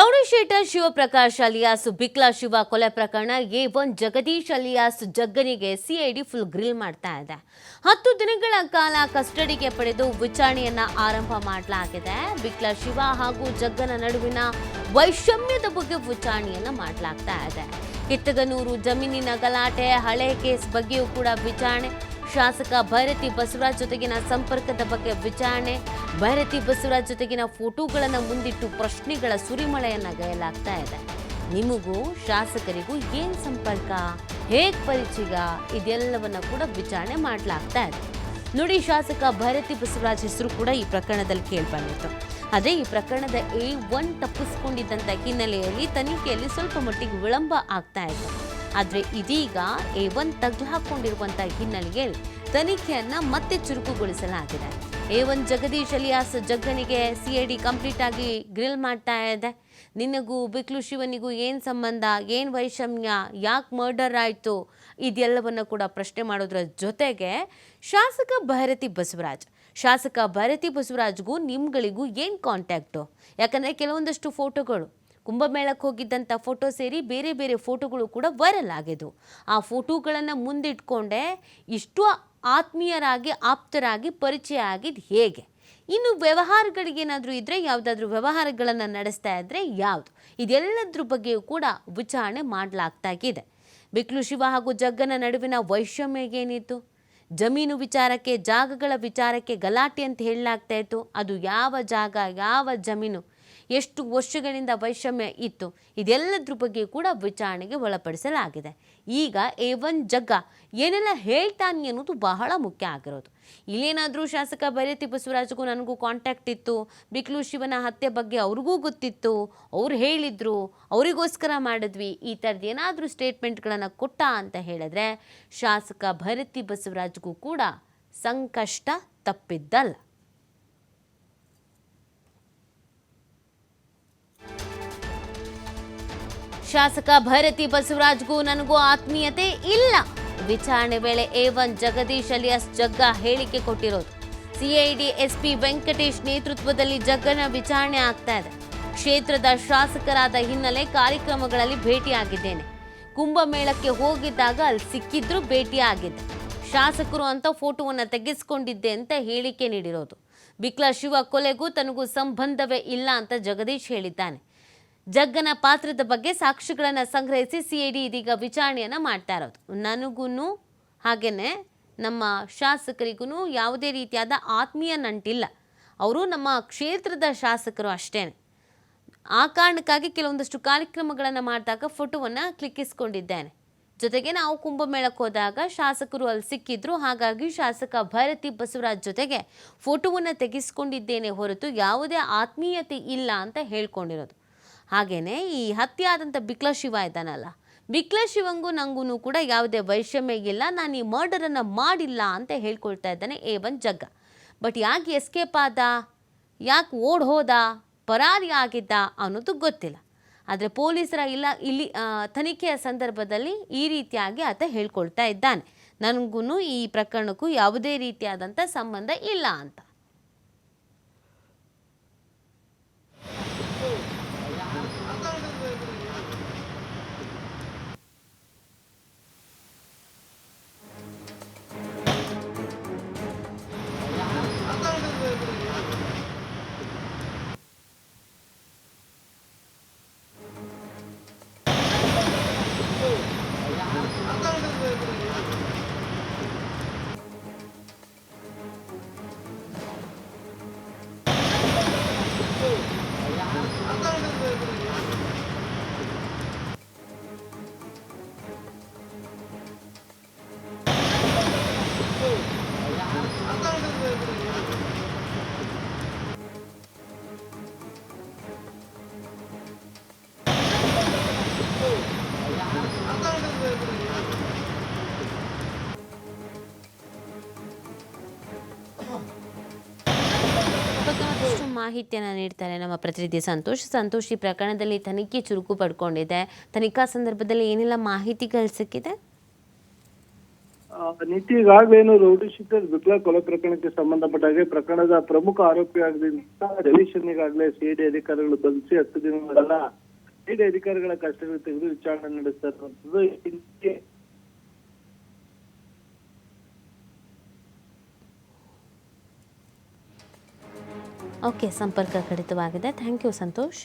Rowdy sheeter Shivaprakash alias, Bikla Shiva ಕೊಲೆ ಪ್ರಕರಣ A one Jagadish alias ಜಗ್ಗನಿಗೆ ಸಿಐಡಿ ಫುಲ್ ಗ್ರಿಲ್ ಮಾಡ್ತಾ ಇದೆ. ಹತ್ತು ದಿನಗಳ ಕಾಲ ಕಸ್ಟಡಿಗೆ ಪಡೆದು ವಿಚಾರಣೆಯನ್ನ ಆರಂಭ ಮಾಡಲಾಗಿದೆ. ಬಿಕ್ಲಾ ಶಿವ ಹಾಗೂ ಜಗ್ಗನ ನಡುವಿನ ವೈಷಮ್ಯದ ಬಗ್ಗೆ ವಿಚಾರಣೆಯನ್ನ ಮಾಡಲಾಗ್ತಾ ಇದೆ. ಕಿತ್ತಗನೂರು ಜಮೀನಿನ ಗಲಾಟೆ, ಹಳೆ ಕೇಸ್ ಬಗ್ಗೆಯೂ ಕೂಡ ವಿಚಾರಣೆ ಶಾಸಕ ಭೈರತಿ ಬಸವರಾಜ್ ಜೊತೆಗಿನ ಸಂಪರ್ಕದ ಬಗ್ಗೆ ವಿಚಾರಣೆ. ಭೈರತಿ ಬಸವರಾಜ್ ಜೊತೆಗಿನ ಫೋಟೋಗಳನ್ನು ಮುಂದಿಟ್ಟು ಪ್ರಶ್ನೆಗಳ ಸುರಿಮಳೆಯನ್ನು ಗಯಲಾಗ್ತಾ ಇದೆ. ನಿಮಗೂ ಶಾಸಕರಿಗೂ ಏನ್ ಸಂಪರ್ಕ? ಹೇಗ್ ಪರಿಚಯ? ಇದೆಲ್ಲವನ್ನ ಕೂಡ ವಿಚಾರಣೆ ಮಾಡಲಾಗ್ತಾ ಇದೆ. ನೋಡಿ ಶಾಸಕ ಭೈರತಿ ಬಸವರಾಜ್ ಹೆಸರು ಕೂಡ ಈ ಪ್ರಕರಣದಲ್ಲಿ ಕೇಳ್ಬಂದಿತ್ತು ಅದೇ ಈ ಪ್ರಕರಣದ ಎ ಒನ್ ತಪ್ಪಿಸ್ಕೊಂಡಿದ್ದಂಥ ಹಿನ್ನೆಲೆಯಲ್ಲಿ ತನಿಖೆಯಲ್ಲಿ ಸ್ವಲ್ಪ ಮಟ್ಟಿಗೆ ವಿಳಂಬ ಆಗ್ತಾ ಇತ್ತು ಆದ್ರೆ ಇದೀಗ ಎ ಒನ್ ತೆಗೆದು ಹಾಕೊಂಡಿರುವಂತ ಹಿನ್ನೆಲೆಯಲ್ಲಿ ತನಿಖೆಯನ್ನ ಮತ್ತೆ ಚುರುಕುಗೊಳಿಸಲಾಗಿದೆ. ಎ ಒನ್ ಜಗದೀಶ್ ಅಲಿಯಾಸ್ ಜಗ್ಗನಿಗೆ ಸಿಐಡಿ ಕಂಪ್ಲೀಟ್ ಆಗಿ ಗ್ರಿಲ್ ಮಾಡ್ತಾ ಇದೆ. ನಿನಗೂ, ಬಿಕ್ಲು ಶಿವನಿಗೂ ಏನು ಸಂಬಂಧ, ಏನು ವೈಷಮ್ಯ, ಯಾಕೆ ಮರ್ಡರ್ ಆಯಿತು, ಇದೆಲ್ಲವನ್ನು ಕೂಡ ಪ್ರಶ್ನೆ ಮಾಡೋದ್ರ ಜೊತೆಗೆ ಶಾಸಕ ಭೈರತಿ ಬಸವರಾಜ್. ಶಾಸಕ ಭೈರತಿ ಬಸವರಾಜ್ಗೂ ನಿಮ್ಗಳಿಗೂ ಏನು ಕಾಂಟ್ಯಾಕ್ಟು ಯಾಕಂದರೆ ಕೆಲವೊಂದಷ್ಟು ಫೋಟೋಗಳು ಕುಂಭಮೇಳಕ್ಕೆ ಹೋಗಿದ್ದಂಥ ಫೋಟೋ ಸೇರಿ ಬೇರೆ ಬೇರೆ ಫೋಟೋಗಳು ಕೂಡ ವೈರಲ್ ಆಗಿದ್ವು. ಆ ಫೋಟೋಗಳನ್ನು ಮುಂದಿಟ್ಕೊಂಡೆ ಇಷ್ಟು ಆತ್ಮೀಯರಾಗಿ, ಆಪ್ತರಾಗಿ, ಪರಿಚಯ ಆಗಿದ್ದು ಹೇಗೆ? ಇನ್ನು ವ್ಯವಹಾರಗಳಿಗೇನಾದರೂ ಇದ್ದರೆ ಯಾವುದಾದ್ರೂ ವ್ಯವಹಾರಗಳನ್ನು ನಡೆಸ್ತಾ ಇದ್ದರೆ ಯಾವುದು? ಇದೆಲ್ಲದ್ರ ಬಗ್ಗೆಯೂ ಕೂಡ ವಿಚಾರಣೆ ಮಾಡಲಾಗ್ತಾಗಿದೆ ಬಿಕ್ಲು ಶಿವ ಹಾಗೂ ಜಗ್ಗನ ನಡುವಿನ ವೈಷಮ್ಯ ಏನಿತ್ತು? ಜಮೀನು ವಿಚಾರಕ್ಕೆ, ಜಾಗಗಳ ವಿಚಾರಕ್ಕೆ ಗಲಾಟೆ ಅಂತ ಹೇಳಲಾಗ್ತಾ ಇತ್ತು. ಅದು ಯಾವ ಜಾಗ, ಯಾವ ಜಮೀನು? ಎಷ್ಟು ವರ್ಷಗಳಿಂದ ವೈಷಮ್ಯ ಇತ್ತು, ಇದೆಲ್ಲದ್ರ ಬಗ್ಗೆ ಕೂಡ ವಿಚಾರಣೆಗೆ ಒಳಪಡಿಸಲಾಗಿದೆ. ಈಗ ಎ ಒನ್ ಜಗ್ಗ ಏನೆಲ್ಲ ಹೇಳ್ತಾನೆ ಅನ್ನೋದು ಬಹಳ ಮುಖ್ಯ ಆಗಿರೋದು. ಇಲ್ಲೇನಾದರೂ ಶಾಸಕ ಬೈರತಿ ಬಸವರಾಜ್ಗೂ ನನಗೂ ಕಾಂಟ್ಯಾಕ್ಟ್ ಇತ್ತು, ಬಿಕ್ಲು ಶಿವನ ಹತ್ಯೆ ಬಗ್ಗೆ ಅವ್ರಿಗೂ ಗೊತ್ತಿತ್ತು, ಅವ್ರು ಹೇಳಿದ್ರು, ಅವರಿಗೋಸ್ಕರ ಮಾಡಿದ್ವಿ, ಈ ಥರದ್ದು ಏನಾದರೂ ಸ್ಟೇಟ್ಮೆಂಟ್ಗಳನ್ನು ಕೊಟ್ಟ ಅಂತ ಹೇಳಿದ್ರೆ ಶಾಸಕ ಭೈರತಿ ಬಸವರಾಜ್ಗೂ ಕೂಡ ಸಂಕಷ್ಟ ತಪ್ಪಿದ್ದಲ್ಲ. ಶಾಸಕ ಭೈರತಿ ಬಸವರಾಜ್ಗೂ ನನಗೂ ಆತ್ಮೀಯತೆ ಇಲ್ಲ. ವಿಚಾರಣೆ ವೇಳೆ ಎ ಒನ್ ಜಗದೀಶ್ ಅಲಿಯಾಸ್ ಜಗ್ಗ ಹೇಳಿಕೆ ಕೊಟ್ಟಿರೋದು. ಸಿಐಡಿ ಎಸ್ಪಿ ವೆಂಕಟೇಶ್ ನೇತೃತ್ವದಲ್ಲಿ ಜಗ್ಗನ ವಿಚಾರಣೆ ಆಗ್ತಾ ಇದೆ. ಕ್ಷೇತ್ರದ ಶಾಸಕರಾದ ಹಿನ್ನೆಲೆ ಕಾರ್ಯಕ್ರಮಗಳಲ್ಲಿ ಭೇಟಿಯಾಗಿದ್ದೇನೆ. ಕುಂಭಮೇಳಕ್ಕೆ ಹೋಗಿದ್ದಾಗ ಅಲ್ಲಿ ಸಿಕ್ಕಿದ್ರು ಭೇಟಿಯಾಗಿದ್ದೆ. ಶಾಸಕರು ಅಂತ ಫೋಟೋವನ್ನು ತೆಗೆಸಿಕೊಂಡಿದ್ದೆ ಅಂತ ಹೇಳಿಕೆ ನೀಡಿರೋದು. ಬಿಕ್ಲಾ ಶಿವ ಕೊಲೆಗೂ ತನಗೂ ಸಂಬಂಧವೇ ಇಲ್ಲ ಅಂತ ಜಗದೀಶ್ ಹೇಳಿದ್ದಾನೆ. ಜಗ್ಗನ ಪಾತ್ರದ ಬಗ್ಗೆ ಸಾಕ್ಷಿಗಳನ್ನು ಸಂಗ್ರಹಿಸಿ ಸಿ ಐ ಡಿ ಇದೀಗ ವಿಚಾರಣೆಯನ್ನು ಮಾಡ್ತಾ ಇರೋದು. ನನಗೂ ಹಾಗೆಯೇ ನಮ್ಮ ಶಾಸಕರಿಗೂ ಯಾವುದೇ ರೀತಿಯಾದ ಆತ್ಮೀಯ ನಂಟಿಲ್ಲ. ಅವರು ನಮ್ಮ ಕ್ಷೇತ್ರದ ಶಾಸಕರು ಅಷ್ಟೇ ಆ ಕಾರಣಕ್ಕಾಗಿ ಕೆಲವೊಂದಷ್ಟು ಕಾರ್ಯಕ್ರಮಗಳನ್ನು ಮಾಡಿದಾಗ ಫೋಟೋವನ್ನು ಕ್ಲಿಕ್ಕಿಸ್ಕೊಂಡಿದ್ದೇನೆ. ಜೊತೆಗೆ ನಾವು ಕುಂಭಮೇಳಕ್ಕೆ ಹೋದಾಗ ಶಾಸಕರು ಅಲ್ಲಿ ಸಿಕ್ಕಿದ್ರು. ಹಾಗಾಗಿ ಶಾಸಕ ಭೈರತಿ ಬಸವರಾಜ್ ಜೊತೆಗೆ ಫೋಟೋವನ್ನು ತೆಗೆಸ್ಕೊಂಡಿದ್ದೇನೆ ಹೊರತು ಯಾವುದೇ ಆತ್ಮೀಯತೆ ಇಲ್ಲ ಅಂತ ಹೇಳ್ಕೊಂಡಿರೋದು. ಹಾಗೆಯೇ ಈ ಹತ್ಯೆ ಆದಂಥ ಬಿಕ್ಲ ಶಿವ ಇದ್ದಾನಲ್ಲ. ಬಿಕ್ಲ ಶಿವಂಗೂ ನಂಗೂ ಕೂಡ ಯಾವುದೇ ವೈಷಮ್ಯ ನಾನು ಈ ಮರ್ಡರನ್ನು ಮಾಡಿಲ್ಲ ಅಂತ ಹೇಳ್ಕೊಳ್ತಾ ಇದ್ದಾನೆ ಎ ಒನ್ ಜಗ್ಗ. ಬಟ್ ಯಾಕೆ ಎಸ್ಕೇಪ್ ಆದ? ಯಾಕೆ ಓಡ್ ಹೋದ? ಪರಾರಿ ಆಗಿದ್ದ ಅನ್ನೋದು ಗೊತ್ತಿಲ್ಲ. ಆದರೆ ಪೊಲೀಸರ ಇಲ್ಲ, ಇಲ್ಲಿ ತನಿಖೆಯ ಸಂದರ್ಭದಲ್ಲಿ ಈ ರೀತಿಯಾಗಿ ಆತ ಹೇಳ್ಕೊಳ್ತಾ ಇದ್ದಾನೆ. ನನಗೂ ಈ ಪ್ರಕರಣಕ್ಕೂ ಯಾವುದೇ ರೀತಿಯಾದಂಥ ಸಂಬಂಧ ಇಲ್ಲ ಅಂತ. 안 따르는 거예요. ಮಾಹಿತಿಯನ್ನು ನೀಡ್ತಾರೆ ನಮ್ಮ ಪ್ರತಿನಿಧಿ ಸಂತೋಷ್. ಸಂತೋಷ್, ಈ ಪ್ರಕರಣದಲ್ಲಿ ತನಿಖೆ ಚುರುಕು ಪಡ್ಕೊಂಡಿದೆ. ತನಿಖಾ ಸಂದರ್ಭದಲ್ಲಿ ಏನೆಲ್ಲ ಮಾಹಿತಿ ಕಳಿಸಕ್ಕಿದೆ ನೀತಿ ಈಗಾಗಲೇ ಏನು ರೌಡಿ ವಿಪ್ಲ ಕೊಲೆ ಪ್ರಕರಣಕ್ಕೆ ಸಂಬಂಧಪಟ್ಟ ಹಾಗೆ ಪ್ರಕರಣದ ಪ್ರಮುಖ ಆರೋಪಿಯಾಗಿದ್ದ ರವೀಶನ್ ಈಗಾಗಲೇ ಸಿಐಡಿ ಅಧಿಕಾರಿಗಳು ಬಂಧಿಸಿ ಹತ್ತು ದಿನಗಳ ಸಿಐಡಿ ಅಧಿಕಾರಿಗಳ ಕಸ್ಟಡಿ ತೆಗೆದು ವಿಚಾರಣೆ ನಡೆಸ್ತಾ ಇರುವಂತದ್ದು ಓಕೆ ಸಂಪರ್ಕ ಕಡಿತವಾಗಿದೆ. Thank you Santosh.